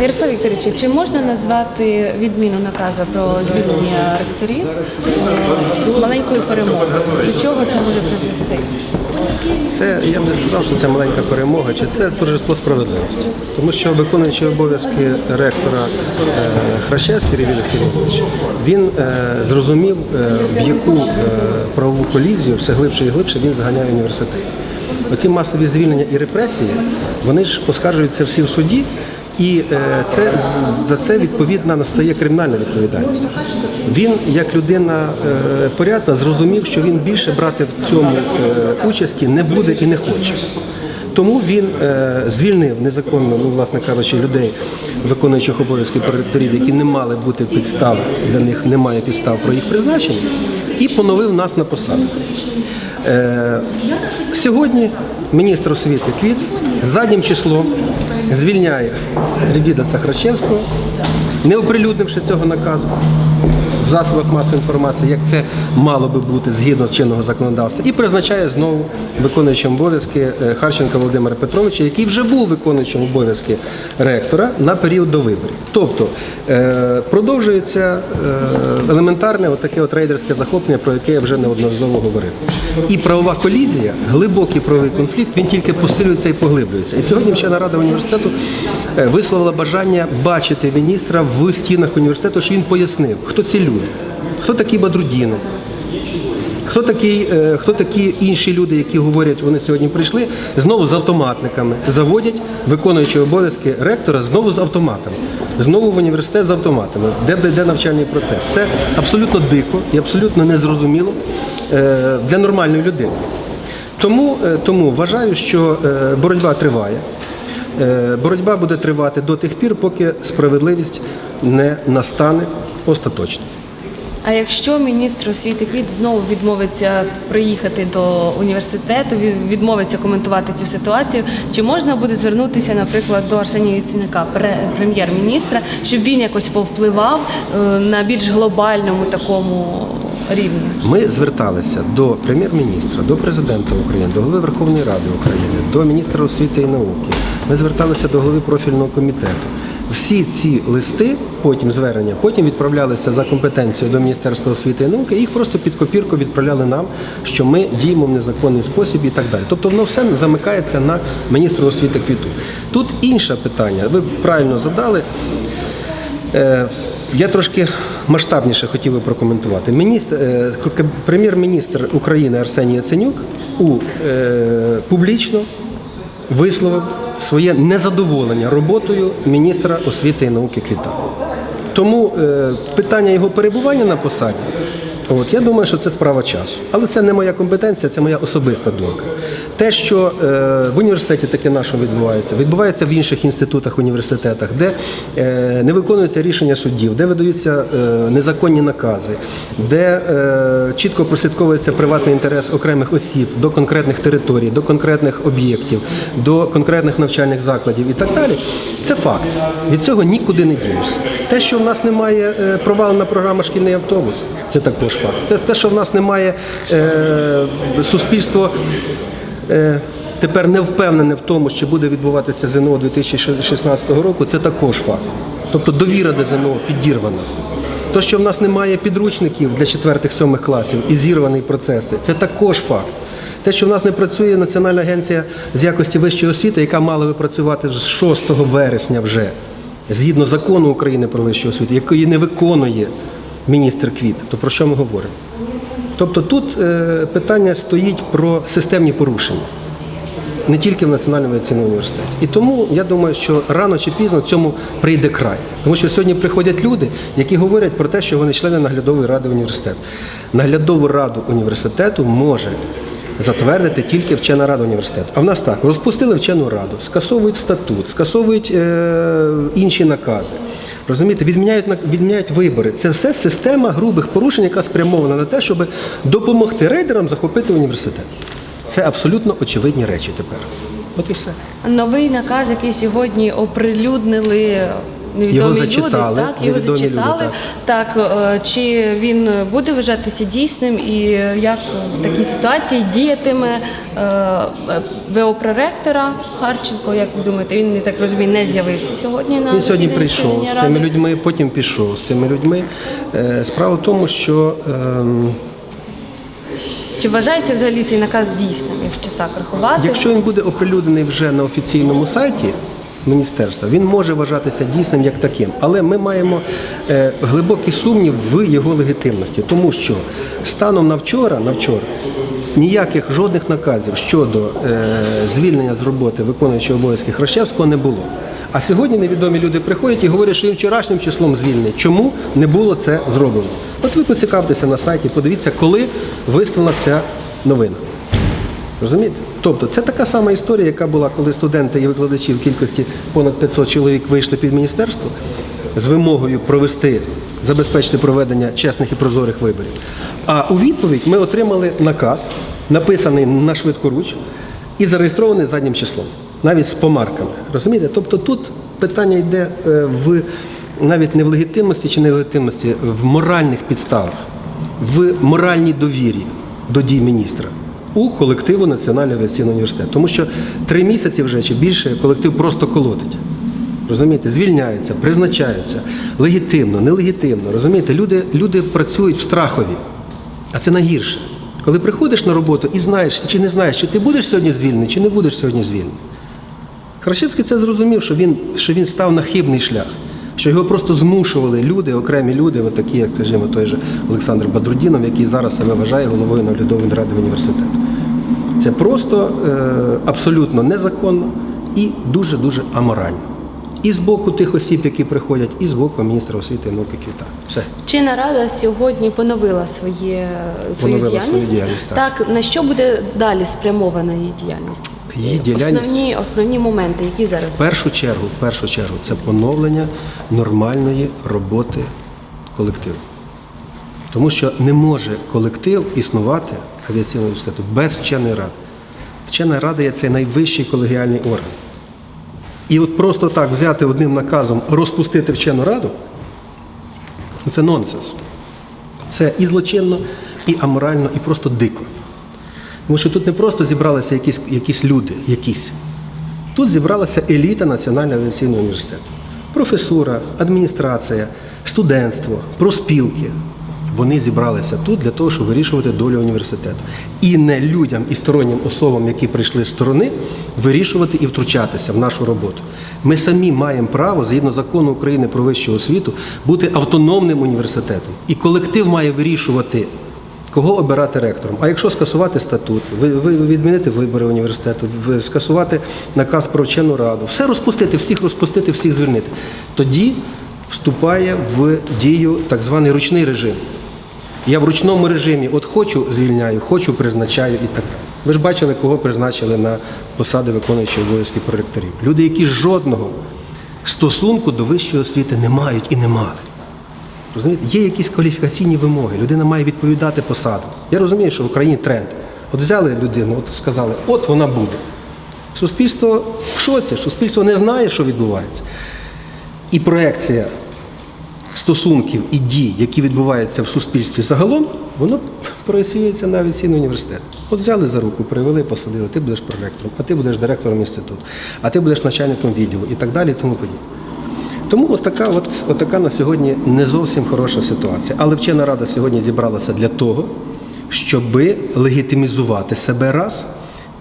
Ярослав Вікторович, чи можна назвати відміну наказу про звільнення ректорів е, маленькою перемогою? До чого це може призвести? Це я б не сказав, що це маленька перемога, чи це торжество справедливості. Тому що виконуючий обов'язки ректора е, Хрещевський Ревіна Сергійович, він е, зрозумів, в яку правову колізію все глибше і глибше він заганяє університет. Оці масові звільнення і репресії, вони ж оскаржуються всі в суді. І е, це за це відповідно настає кримінальна відповідальність. Він, як людина е, порядна, зрозумів, що він більше брати в цьому е, участі не буде і не хоче. Тому він звільнив незаконно, ну власне кажучи, людей, виконуючих обов'язки проректорів, які не мали бути підстав, для них немає підстав про їх призначення, і поновив нас на посадах. Е, Сьогодні міністр освіти Квіт заднім числом звільняє Левіда Сахарчевського, не оприлюднивши цього наказу в засобах масової інформації, як це мало би бути згідно з чинного законодавства, і призначає знову виконуючим обов'язки е, Харченка Володимира Петровича, який вже був виконуючим обов'язки ректора на період до виборів. Тобто е, продовжується е, елементарне отаке от рейдерське захоплення, про яке я вже неодноразово говорив. І правова колізія, глибокий правовий конфлікт, він тільки посилюється і поглиблюється. І сьогодні вчена рада університету висловила бажання бачити міністра в стінах університету, що він пояснив, хто ці люди, хто такий Бадрудінов, Хто такі, е, хто такі інші люди, які говорять, вони сьогодні прийшли, знову з автоматниками, заводять виконуючі обов'язки ректора знову з автоматами, знову в університет з автоматами, де йде навчальний процес. Це абсолютно дико і абсолютно незрозуміло е, для нормальної людини. Тому, е, тому вважаю, що боротьба триває. Боротьба буде тривати до тих пір, поки справедливість не настане остаточно. А якщо міністр освіти Квіт знову відмовиться приїхати до університету, відмовиться коментувати цю ситуацію, чи можна буде звернутися, наприклад, до Арсенія Яценюка, прем'єр-міністра, щоб він якось повпливав е, на більш глобальному такому рівні? Ми зверталися до прем'єр-міністра, до президента України, до голови Верховної Ради України, до міністра освіти і науки. Ми зверталися до голови профільного комітету. Всі ці листи, потім звернення, потім відправлялися за компетенцією до Міністерства освіти і науки. і Їх просто під копірку відправляли нам, що ми діємо в незаконний спосіб і так далі. Тобто воно все замикається на міністру освіти квіту. Тут інше питання. Ви правильно задали. Е, Я трошки масштабніше хотів би прокоментувати. Е, прем'єр-міністр України Арсеній Яценюк у, е, публічно висловив своє незадоволення роботою міністра освіти і науки Квіта. Тому е, питання його перебування на посаді, от, я думаю, що це справа часу. Але це не моя компетенція, це моя особиста думка. Те, що е, в університеті таке нашому відбувається, відбувається в інших інститутах, університетах, де е, не виконуються рішення суддів, де видаються е, незаконні накази, де чітко прослідковується приватний інтерес окремих осіб до конкретних територій, до конкретних об'єктів, до конкретних навчальних закладів і так далі. Це факт. Від цього нікуди не дінешся. Те, що в нас немає провалена програма шкільний автобус, це також факт. Це те, що в нас немає суспільство. Е, Тепер не впевнене в тому, що буде відбуватися ЗНО 2016 року, це також факт. Тобто довіра до ЗНО підірвана. То, що в нас немає підручників для 4-7 класів і зірвані процеси, це також факт. Те, що в нас не працює Національна агенція з якості вищої освіти, яка мала би працювати з 6 вересня вже, згідно закону України про вищу освіту, якої не виконує міністр Квіт, то про що ми говоримо? Тобто тут е, питання стоїть про системні порушення. Не тільки в Національному авіаційному університеті. І тому я думаю, що рано чи пізно цьому прийде край. Тому що сьогодні приходять люди, які говорять про те, що вони члени наглядової ради університету. Наглядову раду університету може затвердити тільки вчена рада університету. А в нас так, розпустили вчену раду, скасовують статут, скасовують е, інші накази. Розумієте, відміняють відміняють вибори. Це все система грубих порушень, яка спрямована на те, щоб допомогти рейдерам захопити університет. Це абсолютно очевидні речі тепер. От і все. Новий наказ, який сьогодні оприлюднили невідомі Його люди, так його невідомі люди, зачитали. так. е, чи він буде вважатися дійсним, і як в такій ситуації діятиме е, ВО проректора Харченко? Як ви думаєте, він я так розумію, не з'явився сьогодні на Він сьогодні прийшов з цими людьми, потім пішов з цими людьми. Е, Справа в тому, що ем, Чи вважається взагалі цей наказ дійсним, якщо так рахувати? якщо він буде оприлюднений вже на офіційному сайті міністерства, він може вважатися дійсним як таким. Але ми маємо е, глибокий сумнів в його легітимності, тому що станом на вчора, на вчора ніяких жодних наказів щодо е, звільнення з роботи виконуючого обов'язки Хрещевського не було. А сьогодні невідомі люди приходять і говорять, що він вчорашнім числом звільнений. Чому не було це зроблено? От ви поцікавтеся на сайті, подивіться, коли вислана ця новина. Розумієте? Тобто це така сама історія, яка була, коли студенти і викладачі в кількості понад 500 чоловік вийшли під міністерство з вимогою провести, забезпечити проведення чесних і прозорих виборів. А у відповідь ми отримали наказ, написаний на швидкоруч і зареєстрований заднім числом, навіть з помарками. Розумієте? Тобто тут питання йде е, в навіть не в легітимності чи нелегітимності, в моральних підставах, в моральній довірі до дій міністра у колективу Національного авіаційного університету. Тому що три місяці вже чи більше колектив просто колотить. Розумієте, звільняється, призначається легітимно, нелегітимно. Розумієте, люди, люди працюють в страхові, а це найгірше. Коли приходиш на роботу і знаєш, чи не знаєш, чи ти будеш сьогодні звільнений, чи не будеш сьогодні звільнений. Харчевський це зрозумів, що він, що він став на хибний шлях, що його просто змушували люди, окремі люди, от такі, як скажімо, той же Олександр Бадрудінов, який зараз себе вважає головою наглядової ради університету. Це просто е, абсолютно незаконно і дуже-дуже аморально. І з боку тих осіб, які приходять, і з боку міністра освіти і науки Квіта. Все. Чинна рада сьогодні поновила своє, свою Поновила свою діяльність. діяльність, так. так, на що буде далі спрямована її діяльність? Її діяльність- Основні, основні моменти, які зараз В першу чергу, в першу чергу, це поновлення нормальної роботи колективу. Тому що не може колектив існувати авіаційного університету без вченої ради. Вчена рада є цей найвищий колегіальний орган. І от просто так взяти одним наказом розпустити вчену раду це нонсенс. Це і злочинно, і аморально, і просто дико. Тому що тут не просто зібралися якісь, якісь люди, якісь. Тут зібралася еліта Національного авіаційного університету. Професура, адміністрація, студентство, проспілки. Вони зібралися тут для того, щоб вирішувати долю університету. І не людям і стороннім особам, які прийшли з сторони, вирішувати і втручатися в нашу роботу. Ми самі маємо право, згідно закону України про вищу освіту, бути автономним університетом. І колектив має вирішувати, Кого обирати ректором? А якщо скасувати статут, відмінити вибори університету, скасувати наказ про вчену раду, все розпустити, всіх розпустити, всіх звільнити, тоді вступає в дію так званий ручний режим. Я в ручному режимі от хочу звільняю, хочу призначаю і так далі. Ви ж бачили, кого призначили на посади виконуючої обов'язки проректорів. Люди, які жодного стосунку до вищої освіти не мають і не мали. Розумієте, є якісь кваліфікаційні вимоги, людина має відповідати посадам. Я розумію, що в Україні тренд. От взяли людину, от сказали, от вона буде. Суспільство в шоці, суспільство не знає, що відбувається. І проекція стосунків і дій, які відбуваються в суспільстві загалом, воно проєціюється на авіаційний університет. От взяли за руку, привели, посадили, ти будеш проректором, а ти будеш директором інституту, а ти будеш начальником відділу і так далі, і тому подібне. Тому от от, от на сьогодні не зовсім хороша ситуація. Але вчена рада сьогодні зібралася для того, щоб легітимізувати себе раз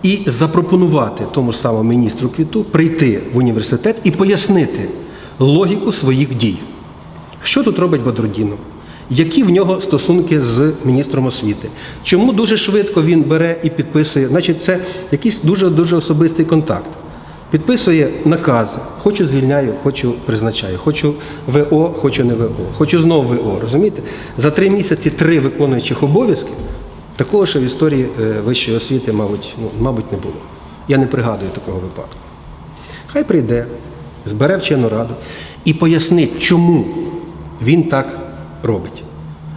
і запропонувати тому ж самому міністру Квіту прийти в університет і пояснити логіку своїх дій. Що тут робить Бодродінов? Які в нього стосунки з міністром освіти? Чому дуже швидко він бере і підписує? Значить, це якийсь дуже дуже особистий контакт. Підписує накази, хочу звільняю, хочу призначаю, хочу ВО, хочу не ВО, хочу знову ВО. Розумієте? За три місяці три виконуючих обов'язки такого ще в історії е, вищої освіти, мабуть, ну, мабуть, не було. Я не пригадую такого випадку. Хай прийде, збере вчену раду і пояснить, чому він так робить.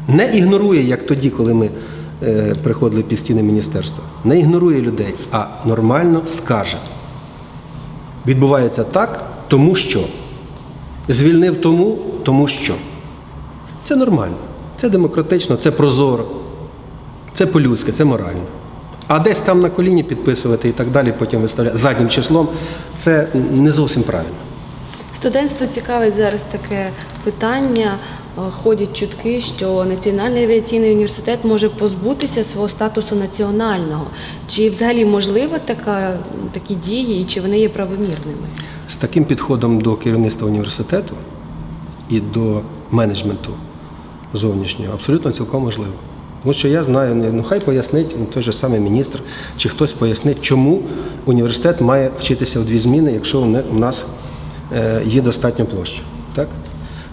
Не ігнорує, як тоді, коли ми е, приходили під стіни міністерства. Не ігнорує людей, а нормально скаже. Відбувається так, тому що Звільнив тому, тому що. Це нормально, це демократично, це прозоро, це по-людськи, це морально. А десь там на коліні підписувати і так далі, потім виставляти заднім числом, це не зовсім правильно. Студентство цікавить зараз таке питання. Е, Ходять чутки, що Національний авіаційний університет може позбутися свого статусу національного. Чи взагалі можливо така, такі дії, і чи вони є правомірними? З таким підходом до керівництва університету і до менеджменту зовнішнього абсолютно цілком можливо. Тому що я знаю, не- ну хай пояснить ну, той же самий міністр, чи хтось пояснить, чому університет має вчитися в дві зміни, якщо у у нас є достатньо площі. Так?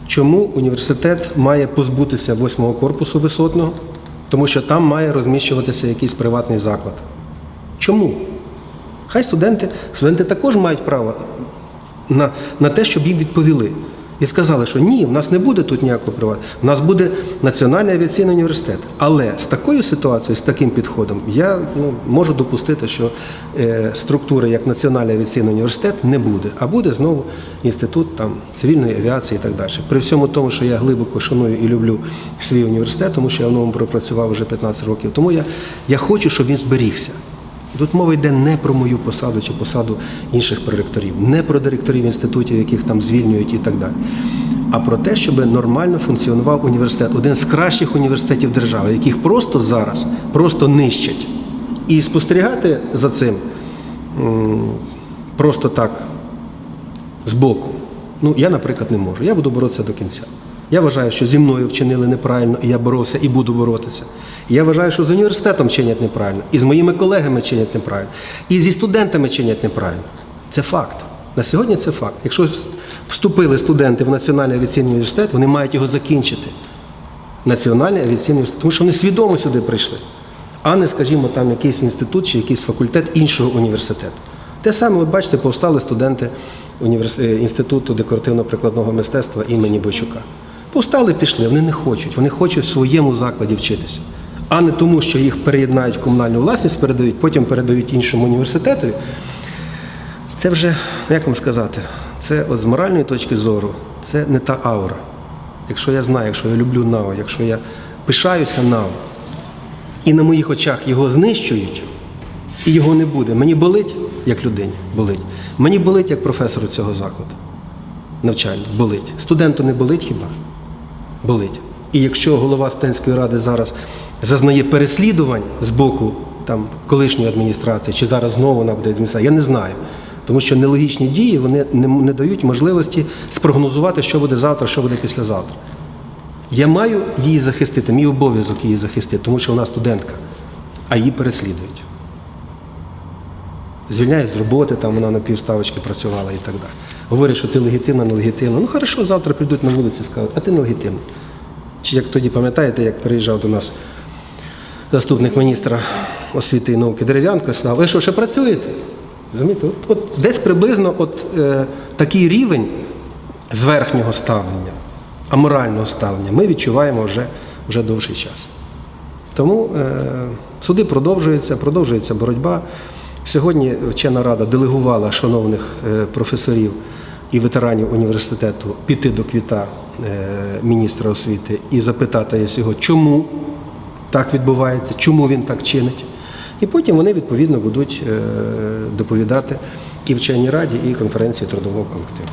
Чому університет має позбутися восьмого корпусу висотного, тому що там має розміщуватися якийсь приватний заклад. Чому? Хай студенти, студенти також мають право на, на те, щоб їм відповіли. І сказали, що ні, в нас не буде тут ніякого приватного, в нас буде Національний авіаційний університет. Але з такою ситуацією, з таким підходом, я ну, можу допустити, що е, структури як Національний авіаційний університет не буде, а буде знову інститут там, цивільної авіації і так далі. При всьому тому, що я глибоко шаную і люблю свій університет, тому що я в ньому пропрацював вже 15 років. Тому я, я хочу, щоб він зберігся. Тут мова йде не про мою посаду чи посаду інших проректорів, не про директорів інститутів, яких там звільнюють і так далі, а про те, щоб нормально функціонував університет, один з кращих університетів держави, яких просто зараз просто нищать. І спостерігати за цим просто так збоку. Ну, я, наприклад, не можу. Я буду боротися до кінця. Я вважаю, що зі мною вчинили неправильно, і я боровся і буду боротися. Я вважаю, що з університетом чинять неправильно, і з моїми колегами чинять неправильно, і зі студентами чинять неправильно. Це факт. На сьогодні це факт. Якщо вступили студенти в Національний авіаційний університет, вони мають його закінчити. Національний авіаційний університет, тому що вони свідомо сюди прийшли, а не, скажімо, там якийсь інститут чи якийсь факультет іншого університету. Те саме, от бачите, повстали студенти е, інституту декоративно-прикладного мистецтва імені Бойчука. Повстали, пішли, вони не хочуть. Вони хочуть в своєму закладі вчитися, а не тому, що їх переєднають в комунальну власність, передають, потім передають іншому університету. Це вже, як вам сказати, це от з моральної точки зору, це не та аура. Якщо я знаю, якщо я люблю НАО, якщо я пишаюся НАО, і на моїх очах його знищують, і його не буде. Мені болить, як людині, болить. Мені болить як професору цього закладу. Навчання болить. Студенту не болить хіба? Болить. І якщо голова студентської ради зараз зазнає переслідувань з боку там, колишньої адміністрації, чи зараз знову вона буде адміністрація, я не знаю. Тому що нелогічні дії вони не, не дають можливості спрогнозувати, що буде завтра, що буде післязавтра. Я маю її захистити, мій обов'язок її захистити, тому що вона студентка, а її переслідують. Звільняють з роботи, там вона на півставочки працювала і так далі. Говорять, що ти легітимна, нелегітимна. Ну хорошо, завтра прийдуть на вулиці і скажуть, а ти нелегітимна. Чи як тоді пам'ятаєте, як приїжджав до нас заступник міністра освіти і науки Дерев'янко, сказав, ви що, ще працюєте? Розумієте? От, от десь приблизно от, е, такий рівень зверхнього ставлення, аморального ставлення ми відчуваємо вже, вже довший час. Тому е, суди продовжуються, продовжується боротьба. Сьогодні вчена рада делегувала шановних е, професорів і ветеранів університету піти до квіта е, міністра освіти і запитати його, чому так відбувається, чому він так чинить. І потім вони відповідно будуть е, доповідати і вченій раді, і конференції трудового колективу.